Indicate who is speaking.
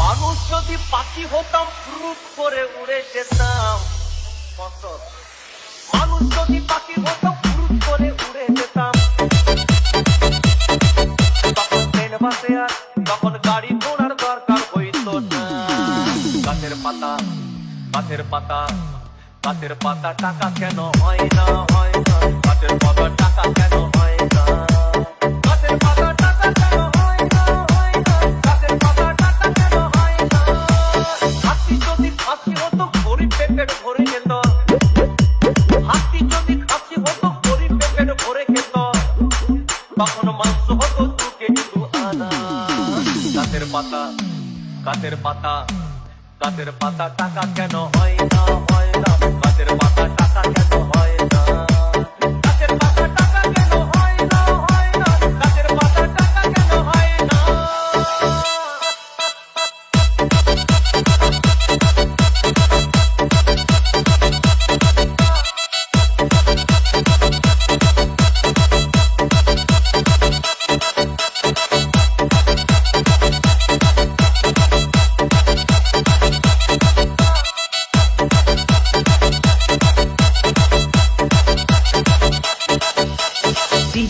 Speaker 1: মানুষ যদি পাখি হতাম ফ্রুট করে উড়ে যেতাম। মানুষ যদি পাখি হতাম ফ্রুট করে উড়ে যেতাম। তখন ট্রেন বাসে আর, তখন গাড়ি, ঘোড়ার দরকার হইতো গাছের পাতা গাছের পাতা গাছের পাতা টাকা কেন হয় না হয় না। গাছের পাতা টাকা কেন হয় তখন আনা। কাতের পাতা কাতের পাতা কাতের পাতা টাকা কেন হয় না হয় না? গাছের